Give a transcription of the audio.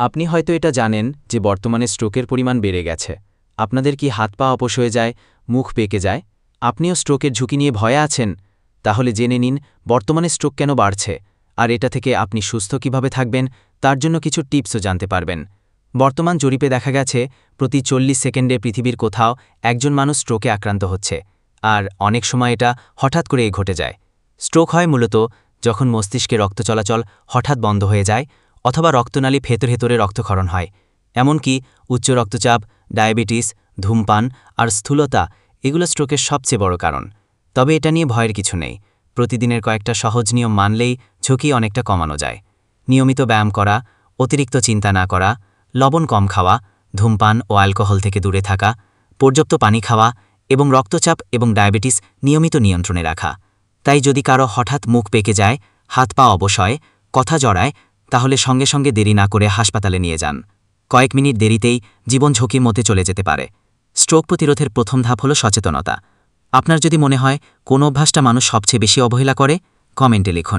আপনি হয়তো এটা জানেন যে বর্তমানে স্ট্রোকের পরিমাণ বেড়ে গেছে। আপনাদের কি হাত পা অপস হয়ে যায়? মুখ পেকে যায়? আপনিও স্ট্রোকের ঝুঁকি নিয়ে ভয়ে আছেন? তাহলে জেনে নিন, বর্তমানে স্ট্রোক কেন বাড়ছে? আর এটা থেকে আপনি সুস্থ কীভাবে থাকবেন? তার জন্য কিছু টিপসও জানতে পারবেন। বর্তমান জরিপে দেখা গেছে, প্রতি চল্লিশ সেকেন্ডে পৃথিবীর কোথাও একজন মানুষ স্ট্রোকে আক্রান্ত হচ্ছে। আর অনেক সময় এটা হঠাৎ করে ঘটে যায়। স্ট্রোক হয় মূলত যখন মস্তিষ্কে রক্ত চলাচল হঠাৎ বন্ধ হয়ে যায় অথবা রক্তনালী ভেতরে ভেতরে রক্তক্ষরণ হয়, এমনকি উচ্চ রক্তচাপ, ডায়াবেটিস, ধূমপান আর স্থূলতা এগুলো স্ট্রোকের সবচেয়ে বড় কারণ। তবে এটা নিয়ে ভয়ের কিছু নেই। প্রতিদিনের কয়েকটা সহজ নিয়ম মানলেই ঝুঁকি অনেকটা কমানো যায়। নিয়মিত ব্যায়াম করা, অতিরিক্ত চিন্তা না করা, লবণ কম খাওয়া, ধূমপান ও অ্যালকোহল থেকে দূরে থাকা, পর্যাপ্ত পানি খাওয়া এবং রক্তচাপ এবং ডায়াবেটিস নিয়মিত নিয়ন্ত্রণে রাখা। তাই যদি কারও হঠাৎ মুখ পেকে যায়, হাত পা অবশয়, কথা জড়ায় তাহলে সঙ্গে সঙ্গে দেরি না করে হাসপাতালে নিয়ে যান। কয়েক মিনিট দেরিতেই জীবন ঝুঁকির মধ্যে চলে যেতে পারে। স্ট্রোক প্রতিরোধের প্রথম ধাপ হল সচেতনতা। আপনার যদি মনে হয়, কোন অভ্যাসটা মানুষ সবচেয়ে বেশি অবহেলা করে, কমেন্টে লিখুন।